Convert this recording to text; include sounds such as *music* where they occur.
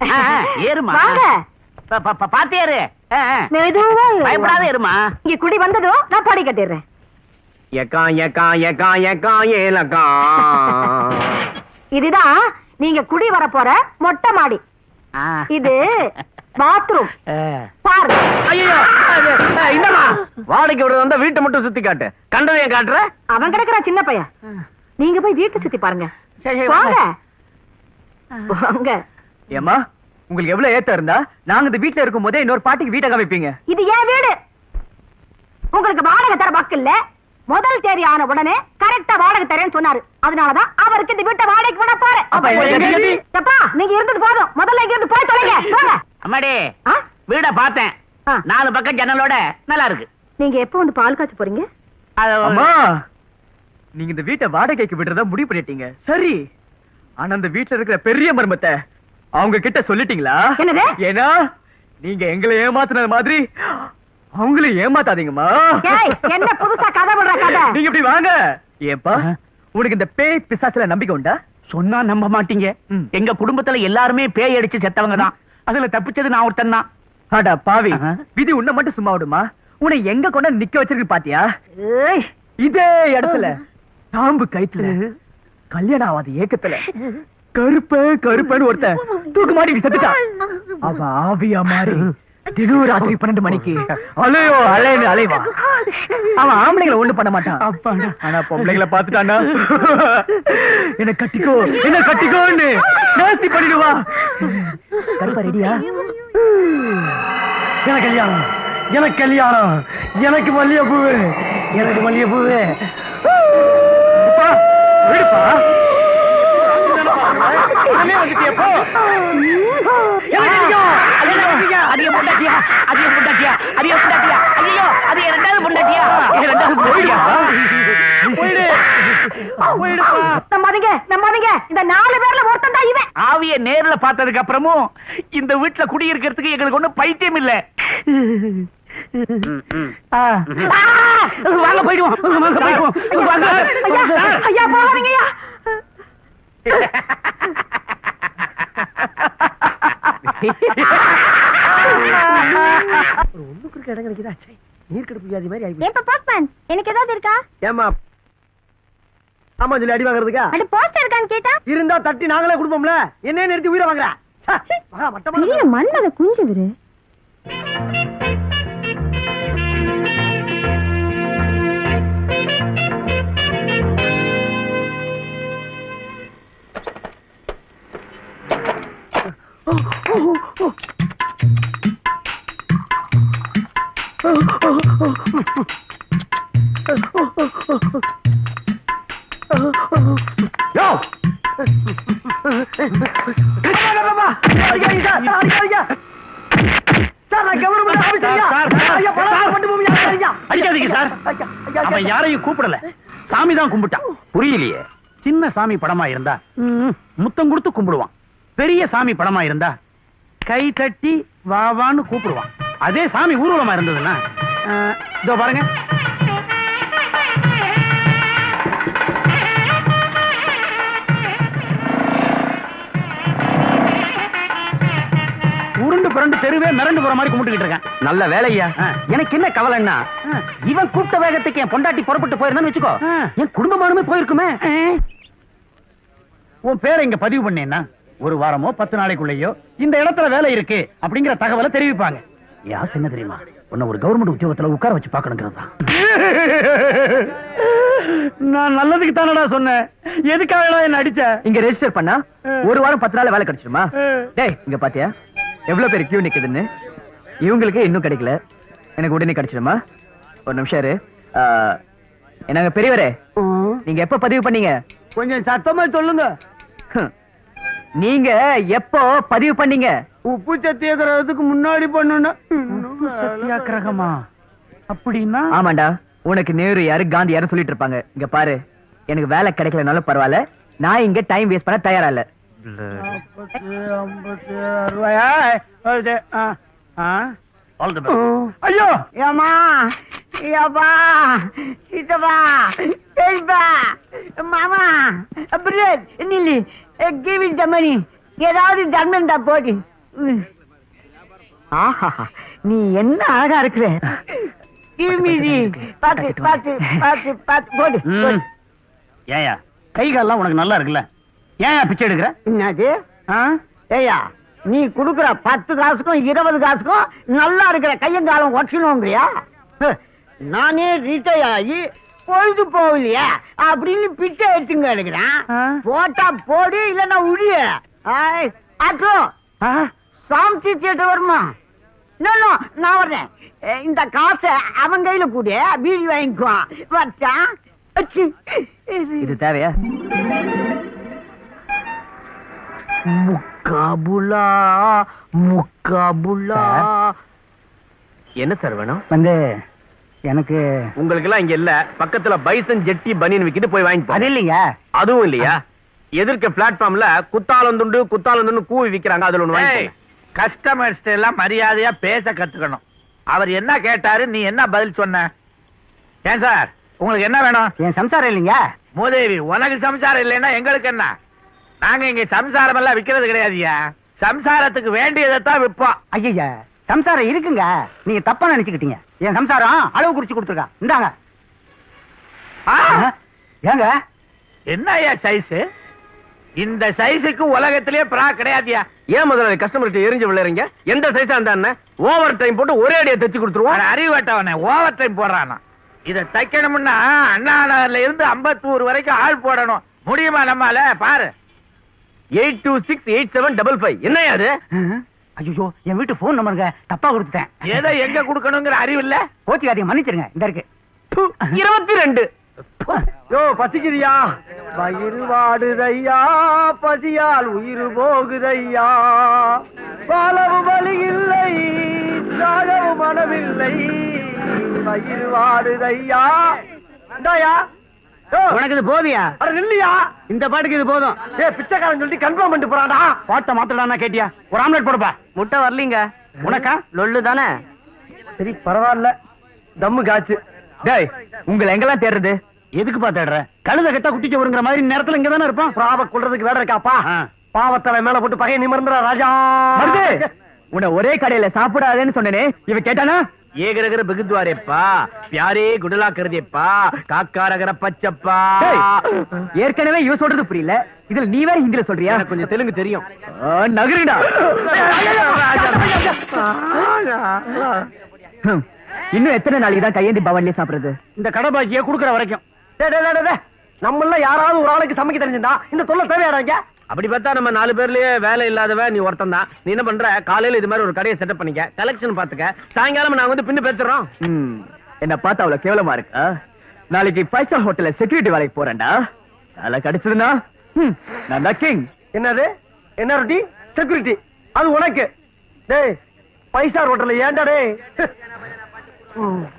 ஏறுமா. வாங்க. ப- ப- ப- பாத்து ஏறு. ஆ, ஆ. மெதுவா ஏறு. பயப்படாத ஏறுமா. இங்க குடி வந்ததும் நான் படி கட்டிடுறேன். எக்கா எக்கா எக்கா எக்கா ஏலக்கா. இதுதான் நீங்க குடி வர போற மொட்டை மாடி. இது பாத்ரூம். பாருங்க ஐயோ இந்தமா விடுறது வந்தா வீட்டை மட்டும் சுத்தி காட்டு. கண்டதையும் காட்டுற? அவன் கிடக்குற சின்ன பையன். நீங்க போய் வீட்டை சுத்தி பாருங்க. வாங்க. வாங்க. ஏமா உங்களுக்கு எவ்வளவு ஏத்த இருந்தா நாங்க இந்த வீட்டுல இருக்கும் போதே இன்னொரு பாட்டிக்கு வீட்டை காமிப்பீங்க. இது ஏன் வீடு? உங்களுக்கு வாடகை தர பக்கு இல்ல. முதல் தேதி ஆன உடனே கரெக்டா வாடகை தரேன்னு சொன்னாரு. அதனாலதான் அவருக்கு இந்த வீட்டை வாடகைக்கு விட போறேன்? எப்பா நீங்க இருந்தது போதும். முதல்ல இங்க இருந்து போய் தொலைங்க. போங்க. அம்மாடி ஆ? வீட பார்த்தேன். நாலு பக்கம் ஜன்னலோட நல்லா இருக்கு. நீங்க எப்போ வந்து பால் காய்ச்ச போறீங்க? நீங்க இந்த வீட்டை வாடகைக்கு விடுறதா முடிவு பண்ணிட்டீங்க. சரி. ஆனா அந்த வீட்டுல இருக்கிற பெரிய மர்மத்தை அவங்க கிட்ட சொல்லிட்டீங்களா? என்னது? ஏன்னா நீங்க எங்களை ஏமாத்துனது மாதிரி அவங்களையும் ஏமாத்தாதீங்கம்மா. ஏய், என்ன புதுசா கதை விடுற கதை? நீங்க இப்படி வாங்க. ஏப்பா. உனக்கு இந்த பேய் பிசாசுல நம்பிக்கை உண்டா? சொன்னா நம்ப மாட்டீங்க. எங்க குடும்பத்துல எல்லாருமே பேய் அடிச்சு செத்தவங்க தான். அதுல தப்பிச்சது நான் ஒருத்தன் தான். அடா பாவி. விதி உன்னை மட்டும் சும்மா விடுமா? உன்னை எங்க கொண்டு நிக்க வச்சிருக்கு பாத்தியா? ஏய், இதே இடத்துல தாம்பு கைத்துல கல்யாணம் ஆகாத ஏக்கத்துல கருப்ப கருப்பன்னு ஒருத்தன் தூக்கு மாட்டி செத்துட்டான் அவ ஆவியா மாறி திடீர் ராத்திரி பன்னெண்டு மணிக்கு அலையோ அலைன்னு அலைவா? அவன் ஆம்பளைங்களை ஒண்ணு பண்ண மாட்டான் ஆனா பொம்பளைங்களை பாத்துட்டானா என்ன கட்டிக்கோ என்ன கட்டிக்கோன்னு நாஸ்தி பண்ணிடுவா. கருப்பா ரெடியா? எனக்கு கல்யாணம் எனக்கு கல்யாணம் எனக்கு மல்லிகை பூவு எனக்கு மல்லிகை பூவு விடுப்பா. உடனே வந்துட்டியே, போ. பொண்டாட்டியா? பொண்டாட்டியா? பொண்டாட்டியா? அது என் ரெண்டாவது பொண்டாட்டியா? ரெண்டாவது பொண்டாட்டியா? போயிடு போயிடுப்பா நம்பாதீங்க நம்பாதீங்க இந்த நாலு பேர்ல ஒருத்தன் தான் இவன் ஆவிய நேர்ல பார்த்ததுக்கு அப்புறமும் இந்த வீட்டுல குடியிருக்கிறதுக்கு எங்களுக்கு ஒண்ணும் பைத்தியம் இல்ல! வாங்க போயிடுவோம் வாங்க போயிடுவோம் வாங்க. ஐயா ஐயா *laughs* ஒண்ணுக்கு *laughs* இருக்க இடம் கிடைக்குதா? மாதிரி போஸ்ட்மேன் எனக்கு ஏதாவது இருக்கா? ஏமா ஆமா சொல்லி அடி வாங்குறதுக்கா? அட போஸ்ட் இருக்கான்னு கேட்டா? இருந்தா தட்டி நாங்களே கொடுப்போம்ல. என்ன நிறுத்தி உயிரை வாங்குற. மகா, மண்ணத குஞ்சுதுரு யோ! அவன். யாரையும் கூப்பிடல. சாமி தான் கும்பிட்டான். புரியலையே. சின்ன சாமி படமா இருந்தா முத்தம் கொடுத்து கும்பிடுவான். பெரிய சாமி படமா இருந்தா கை தட்டி வா வான்னு கூப்பிடுவான். அதே சாமி ஊர்வலமா இருந்ததுன்னா இதோ பாருங்க. புரண்டு தெருவே மிரண்டு போற மாதிரி கும்பிட்டுக்கிட்டு இருக்கேன். நல்ல வேலையா. எனக்கு என்ன கவலைன்னா. இவன் கூப்பிட்ட வேகத்துக்கு என் பொண்டாட்டி புறப்பட்டு போயிருந்தான்னு வச்சுக்கோ. என் குடும்பமானுமே போயிருக்குமே. உன் பேரை இங்க பதிவு பண்ணேன்னா ஒரு வாரமோ பத்து நாளைக்குள்ளேயோ இந்த இடத்துல வேலை இருக்கு அப்படிங்கிற தகவலை தெரிவிப்பாங்க. யாஸ் என்ன தெரியுமா? உன்னை ஒரு கவர்மெண்ட் உத்தியோகத்துல உட்கார வச்சு பார்க்கணுங்கிறது தான். நான் நல்லதுக்கு தானடா சொன்னேன். எதுக்காகடா என்ன அடிச்ச? இங்க ரெஜிஸ்டர் பண்ணா ஒரு வாரம் பத்து நாள் வேலை கிடைச்சிருமா டேய் இங்க பாத்தியா? எவ்வளவு பேர் கியூ நிக்குதுன்னு? இவங்களுக்கு இன்னும் கிடைக்கல. எனக்கு உடனே கிடைச்சிடுமா? ஒரு நிமிஷம் இரு. என்னங்க பெரியவரே நீங்க எப்ப பதிவு பண்ணீங்க? கொஞ்சம் சத்தமா சொல்லுங்க. நீங்க எப்போ பதிவு பண்ணீங்க? உப்பு சத்தியாகிரகத்துக்கு முன்னாடி பண்ணணும் சத்தியாகிரகமா அப்படின்னா? ஆமாண்டா உனக்கு நேரு யாரு காந்தி யாரும் சொல்லிட்டு இருப்பாங்க. இங்க பாரு எனக்கு வேலை கிடைக்கலனாலும் பரவாயில்ல. நான் இங்க டைம் வேஸ்ட் பண்ண தயாரா இல்ல. ஐயோ! ஏமா ஏப்பா? சித்தப்பா பெரியப்பா மாமா பிரேட் நில்லு. கிவ் இட் த மணி ஏதாவது ஜன்மண்டா போடி. ம். ஆஹா நீ என்ன அழகா இருக்கிற? பாத்து பாத்து பாத்து பாத்து போடு போடு. ஏயா கை கால்லாம் உனக்கு நல்லா இருக்குல்ல. ஏன் பிச்சை எடுக்கிற? என்னது? ஆ? ஏய்யா நீ குடுக்குற பத்து காசுக்கும் இருபது காசுக்கும் நல்லா இருக்கிற கையங்காலம் ஒட்டணுங்கிறியா நானே ரிட்டையர் ஆகி பொழுது போகலையா அப்படின்னு பிச்சை எடுத்துங்க எடுக்கிறேன்? போட்டா போடு இல்லன்னா உழிய ஆ? சாமிச்சி தியேட்டர் வருமா நோ, நான் வர்றேன் இந்த காசை அவன் கையில கூட பீடி வாங்கிக்குவான் வச்சா அச்சி. இது தேவையா முக்காபுலா முக்காபுலா. என்ன சார் வேணும்? வந்து எனக்கு உங்களுக்கு எல்லாம் இங்க இல்ல. பக்கத்துல பைசன் ஜெட்டி பனியன் விக்கிட்டு போய் வாங்கி அது இல்லைங்க. அதுவும் இல்லையா? எதிர்க்க பிளாட்ஃபார்ம்ல குத்தாலம் துண்டு குத்தாலம் துண்டு கூவி விக்கிறாங்க. அதுல ஒண்ணு வாங்கி கஸ்டமர்ஸ் எல்லாம் மரியாதையா பேச கத்துக்கணும். அவர் என்ன கேட்டாரு நீ என்ன பதில் சொன்ன? ஏன் சார்? உங்களுக்கு என்ன வேணும்? என் சம்சாரம் இல்லைங்க. மூதேவி உனக்கு சம்சாரம் இல்லைன்னா எங்களுக்கு என்ன? நாங்க இங்க சம்சாரம் எல்லாம் விக்கிறது கிடையாதுயா சம்சாரத்துக்கு வேண்டியதை தான் விற்போம். ஐயா சம்சாரம் இருக்குங்க. நீங்க தப்பா நினைச்சுக்கிட்டீங்க. என் சம்சாரம் அளவு குறிச்சு கொடுத்துருக்கா. இந்தாங்க? ஏங்க? என்ன ஐயா சைஸ் இந்த சைஸுக்கு உலகத்திலேயே பிரா கிடையாதுயா ஏன் முதல்ல கஸ்டமர்கிட்ட எரிஞ்சு விளையாறீங்க எந்த சைஸா இருந்தா ஓவர் டைம் போட்டு ஒரே அடியா தச்சு கொடுத்துருவோம். அறிவட்டவனே ஓவர் டைம் போடுறானா. இத தைக்கணும்னா அண்ணா நகர்ல இருந்து அம்பத்தூர் வரைக்கும் ஆள் போடணும். முடியுமா நம்மால? பாரு. Eight two six eight seven double five. என்னையா அது ஐயோ என் வீட்டு போன் நம்பருங்க தப்பா கொடுத்துட்டேன். எதை எங்க கொடுக்கணுங்கிற அறிவு இல்ல கோச்சிக்காதீங்க மன்னிச்சிருங்க. இந்த இருக்கு. இருபத்தி ரெண்டு யோ பசிக்குதியா? வயிறு வாடுதையா? பசியால் உயிர் போகுதையா? பாலவு வழி இல்லை சாகவு மனமில்லை வயிறு வாடுதையா? இந்தாயா? உனக்கு இது போதியா? அட நில்லையா. இந்த பாட்டுக்கு இது போதும். ஏ பிச்சைக்காரன் சொல்லிட்டு கன்ஃபார்ம் பண்ணிட்டு போறாடா. பாட்டை மாத்தலாம்னா கேட்டியா? ஒரு ஆம்லெட் போடுப்பா. முட்டை வரலீங்க. உனக்கா? லொல்லு தானே? சரி பரவாயில்ல. தம்மு காச்சு டேய் உங்களை எங்கெல்லாம் தேடுறது? எதுக்கு தேடுற? கழுத கெட்டா குட்டிச்சு வருங்கிற மாதிரி நேரத்துல இங்க தானே இருப்பான் பிராவ கொள்றதுக்கு வேலை இருக்காப்பா. பாவத்தலை மேல போட்டு பகையை நிமிர்ந்துடா ராஜா. உன்னை ஒரே கடையில சாப்பிடாதேன்னு சொன்னேனே. இவ கேட்டானா? ஏகரகர பிகுத்வாரேப்பா பியாரே குடலா கருதேப்பா காக்காரகர பச்சப்பா. ஏற்கனவே இவ சொல்றது புரியல. இதுல நீ வேற ஹிந்தில சொல்றியா? எனக்கு கொஞ்சம் தெலுங்கு தெரியும். நகருடா இன்னும் எத்தனை நாளைக்கு தான் கையேந்தி பவன்லயே சாப்பிடுறது? இந்த கடை பாக்கிய குடுக்கற வரைக்கும். நம்மள யாராவது ஒரு ஆளுக்கு சமைக்க தெரிஞ்சிருந்தா இந்த தொல்லை தேவையாடாங்க அப்படி பார்த்தா நம்ம நாலு பேர்லயே வேலை இல்லாதவ நீ ஒருத்தன் தான் நீ என்ன பண்ற? காலையில இது மாதிரி ஒரு கடையை செட்டப் பண்ணிக்க. கலெக்ஷன் பாத்துக்க சாயங்காலம் நாங்க வந்து பின்னு பேத்துறோம் என்ன பார்த்தா அவ்வளவு கேவலமா இருக்கு. நாளைக்கு ஃபைவ் ஸ்டார் ஹோட்டல்ல செக்யூரிட்டி வேலைக்கு போறேன்டா. வேலை கிடைச்சதுன்னா நான் தான் கிங் என்னது? என்ன ரொட்டி? செக்யூரிட்டி அது உனக்கு. டேய் ஃபைவ் ஸ்டார் ஹோட்டல்ல ஏன்டா டேய்? *laughs*